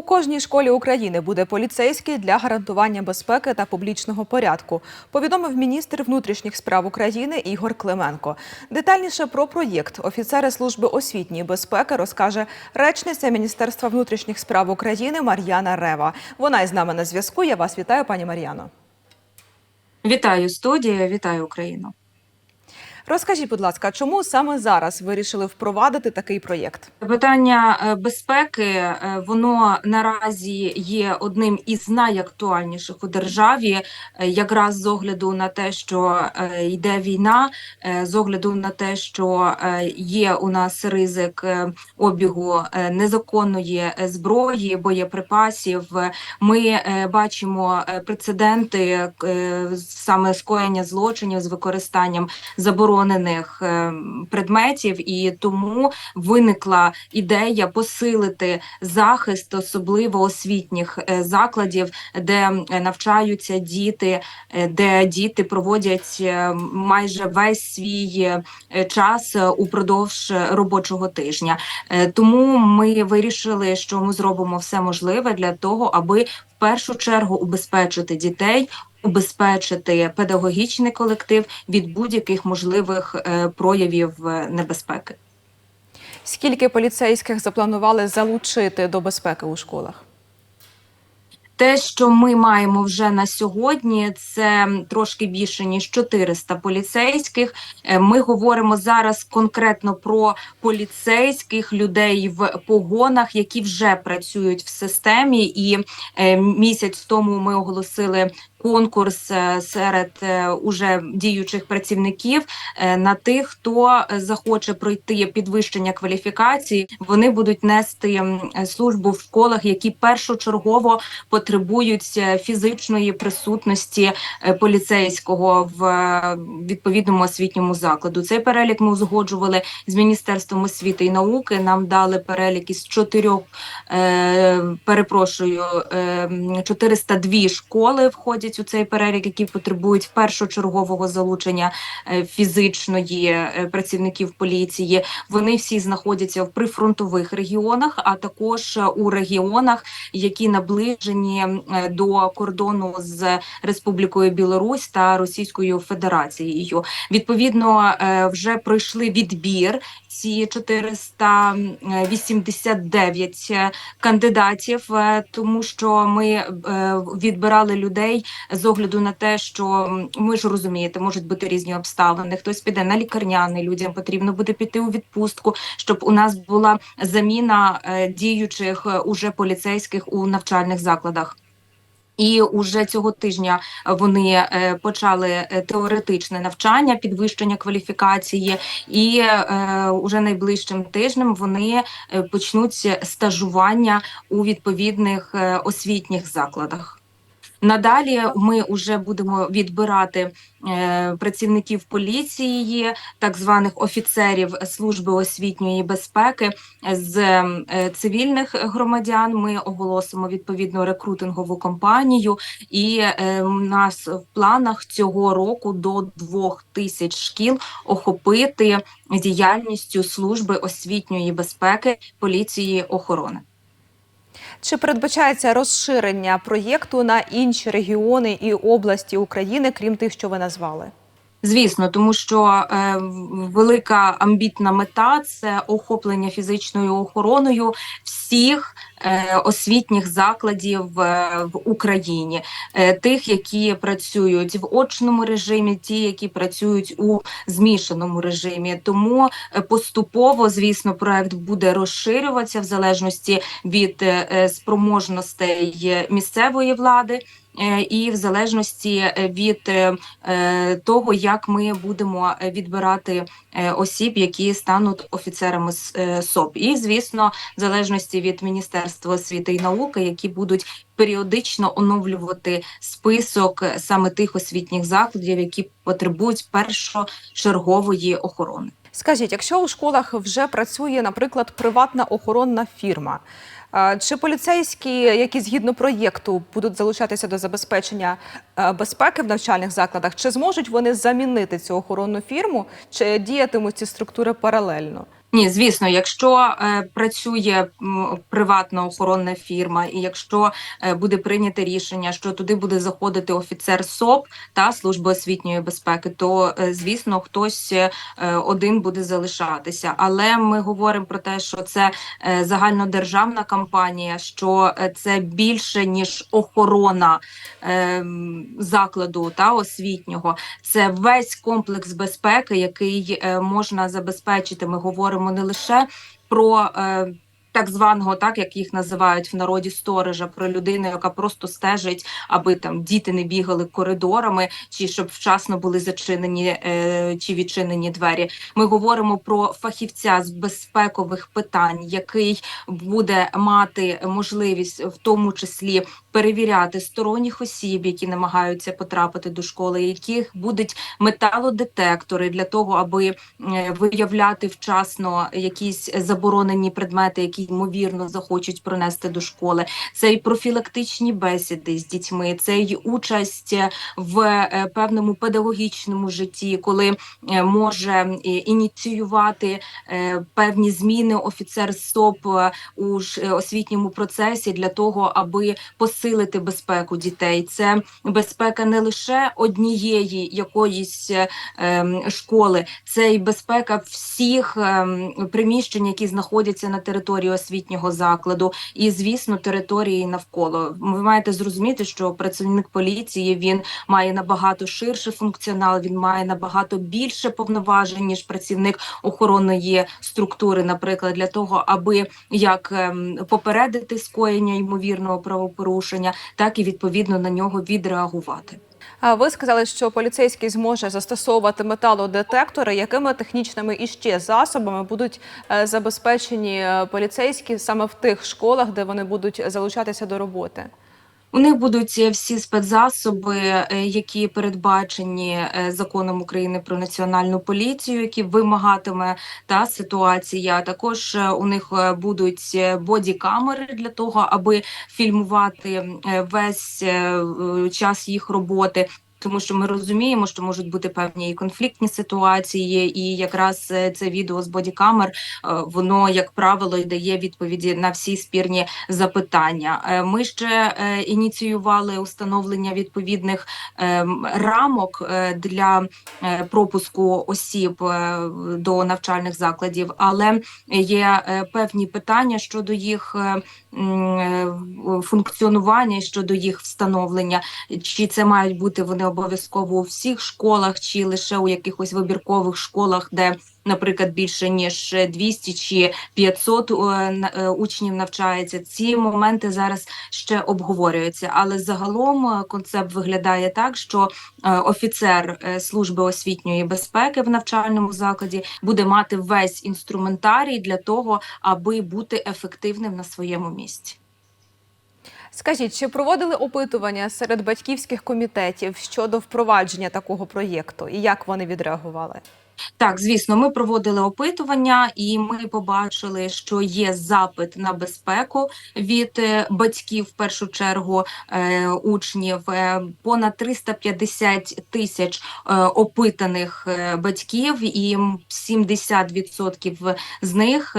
У кожній школі України буде поліцейський для гарантування безпеки та публічного порядку, повідомив міністр внутрішніх справ України Ігор Клименко. Детальніше про проєкт офіцери служби освітньої безпеки розкаже речниця Міністерства внутрішніх справ України Мар'яна Рева. Вона із нами на зв'язку. Я вас вітаю, пані Мар'яно. Вітаю студія, вітаю Україну. Розкажіть, будь ласка, чому саме зараз вирішили впровадити такий проєкт? Питання е, безпеки е, воно наразі є одним із найактуальніших у державі, е, якраз з огляду на те, що йде війна, з огляду на те, що є у нас ризик обігу незаконної зброї, боєприпасів. Ми бачимо прецеденти саме скоєння злочинів з використанням заборонених е, предметів, і тому виникла ідея посилити захист, особливо освітніх е, закладів, де навчаються діти, е, де діти проводять е, майже весь свій час упродовж робочого тижня. Тому ми вирішили, що ми зробимо все можливе для того, аби в першу чергу убезпечити дітей. Убезпечити педагогічний колектив від будь-яких можливих е, проявів е, небезпеки. Скільки поліцейських запланували залучити до безпеки у школах? Те, що ми маємо вже на сьогодні, це трошки більше ніж 400 поліцейських. Е, Ми говоримо зараз конкретно про поліцейських людей в погонах, які вже працюють в системі. І місяць тому ми оголосили конкурс е, серед е, уже діючих працівників е, на тих, хто захоче пройти підвищення кваліфікації. Вони будуть нести службу в школах, які першочергово потребують фізичної присутності поліцейського в відповідному освітньому закладу. Цей перелік ми узгоджували з міністерством освіти і науки. Нам дали перелік із чотирьох перепрошую е, м, 402 школи входять у цей перелік, які потребують першочергового залучення е, фізичної е, працівників поліції. Вони всі знаходяться в прифронтових регіонах, а також е, у регіонах, які наближені до кордону з Республікою Білорусь та Російською Федерацією. Відповідно, вже пройшли відбір ці 489 е, кандидатів, тому що ми відбирали людей з огляду на те, що ми ж розумієте, можуть бути різні обставини. Хтось піде на лікарняний, людям потрібно буде піти у відпустку, щоб у нас була заміна е, діючих е, уже поліцейських у навчальних закладах. І уже цього тижня вони е, почали теоретичне навчання, підвищення кваліфікації, і уже найближчим тижнем вони почнуть стажування у відповідних освітніх закладах. Надалі ми вже будемо відбирати е, працівників поліції, так званих офіцерів служби освітньої безпеки з е, цивільних громадян. Ми оголосимо відповідну рекрутингову кампанію, і е, у нас в планах цього року до двох тисяч шкіл охопити діяльністю служби освітньої безпеки поліції охорони. Чи передбачається розширення проєкту на інші регіони і області України, крім тих, що ви назвали? Звісно, тому що е, велика амбітна мета це охоплення фізичною охороною всіх е, освітніх закладів е, в Україні, е, тих, які працюють в очному режимі, ті, які працюють у змішаному режимі. Тому е, поступово, звісно, проект буде розширюватися в залежності від е, е, спроможностей е, місцевої влади. Е, І в залежності е, від е, того, як ми будемо відбирати осіб, які стануть офіцерами СОП, і звісно, в залежності від Міністерства освіти і науки, які будуть періодично оновлювати список саме тих освітніх закладів, які потребують першочергової охорони. Скажіть, якщо у школах вже працює, наприклад, приватна охоронна фірма, чи поліцейські, які згідно проєкту будуть залучатися до забезпечення безпеки в навчальних закладах, чи зможуть вони замінити цю охоронну фірму, чи діятимуть ці структури паралельно? Ні, звісно, якщо е, працює м, приватна охоронна фірма, і якщо е, буде прийнято рішення, що туди буде заходити офіцер СОП та служби освітньої безпеки, то е, звісно хтось е, один буде залишатися. Але ми говоримо про те, що це е, загальнодержавна кампанія, що е, це більше ніж охорона е, закладу та освітнього. Це весь комплекс безпеки, який е, можна забезпечити. Ми говоримо не лише про е, так званого, так як їх називають в народі сторожа, про людину, яка просто стежить, аби там діти не бігали коридорами, чи щоб вчасно були зачинені е, чи відчинені двері. Ми говоримо про фахівця з безпекових питань, який буде мати можливість в тому числі перевіряти сторонніх осіб, які намагаються потрапити до школи, яких будуть металодетектори для того, аби е, виявляти вчасно якісь заборонені предмети, які ймовірно захочуть пронести до школи. Це і профілактичні бесіди з дітьми, це й участь в е, певному педагогічному житті, коли е, може е, ініціювати е, певні зміни офіцер СОП е, у е, освітньому процесі для того, аби посилити безпеку дітей. Це безпека не лише однієї якоїсь е, ем, школи, це й безпека всіх ем, приміщень, які знаходяться на території освітнього закладу, і звісно, території навколо. Ви маєте зрозуміти, що працівник поліції він має набагато ширший функціонал, він має набагато більше повноважень ніж працівник охоронної структури, наприклад, для того, аби як ем, попередити скоєння ймовірного правопорушення, так і відповідно на нього відреагувати. А ви сказали, що поліцейський зможе застосовувати металодетектори. Якими технічними і ще засобами будуть е, забезпечені е, поліцейські саме в тих школах, де вони будуть залучатися до роботи? У них будуть е, всі спецзасоби, е, які передбачені е, законом України про національну поліцію, які вимагатиме та ситуація. Також у них будуть е, бодікамери для того, аби фільмувати весь час їх роботи. Тому що ми розуміємо, що можуть бути певні і конфліктні ситуації, і якраз е, це відео з бодікамер, е, воно як правило й дає відповіді на всі спірні запитання. Е, Ми ще ініціювали установлення відповідних ем, рамок для пропуску осіб до навчальних закладів, але є певні питання щодо їх функціонування, щодо їх встановлення. Чи це мають бути вони обов'язково у всіх школах, чи лише у якихось вибіркових школах, де наприклад, більше ніж 200 чи 500 е, е, учнів навчається. Ці моменти зараз ще обговорюються, але загалом е, концепт виглядає так, що офіцер служби освітньої безпеки в навчальному закладі буде мати весь інструментарій для того, аби бути ефективним на своєму місці. Скажіть, чи проводили опитування серед батьківських комітетів щодо впровадження такого проєкту і як вони відреагували? Так, звісно, ми проводили опитування, і ми побачили, що є запит на безпеку від е, батьків, в першу чергу е, учнів. Е, Понад 350 тисяч опитаних батьків, і м, 70% з них.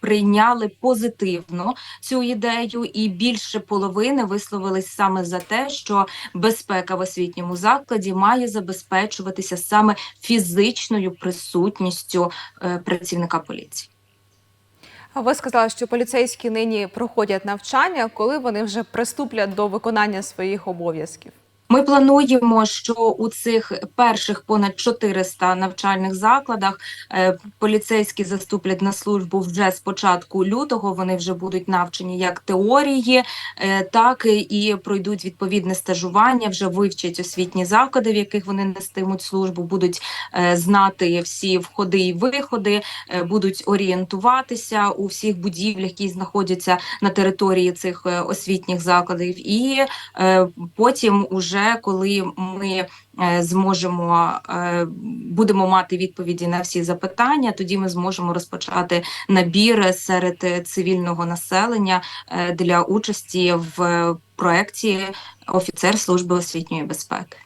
Прийняли позитивно цю ідею, і більше половини висловились саме за те, що безпека в освітньому закладі має забезпечуватися саме фізичною присутністю е, працівника поліції. Ви сказали, що поліцейські нині проходять навчання, коли вони вже приступлять до виконання своїх обов'язків. Ми плануємо, що у цих перших понад 400 навчальних закладах е, поліцейські заступлять на службу вже з початку лютого. Вони вже будуть навчені як теорії, е, так і пройдуть відповідне стажування. Вже вивчать освітні заклади, в яких вони нестимуть службу, будуть е, знати всі входи і виходи, будуть орієнтуватися у всіх будівлях, які знаходяться на території цих освітніх закладів, і потім, уже коли ми е, зможемо е, будемо мати відповіді на всі запитання, тоді ми зможемо розпочати набір серед цивільного населення е, для участі в проєкті офіцер служби освітньої безпеки.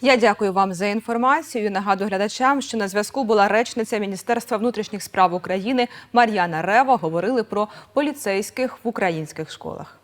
Я дякую вам за інформацію. Нагадую глядачам, що на зв'язку була речниця Міністерства внутрішніх справ України Мар'яна Рева. Говорили про поліцейських в українських школах.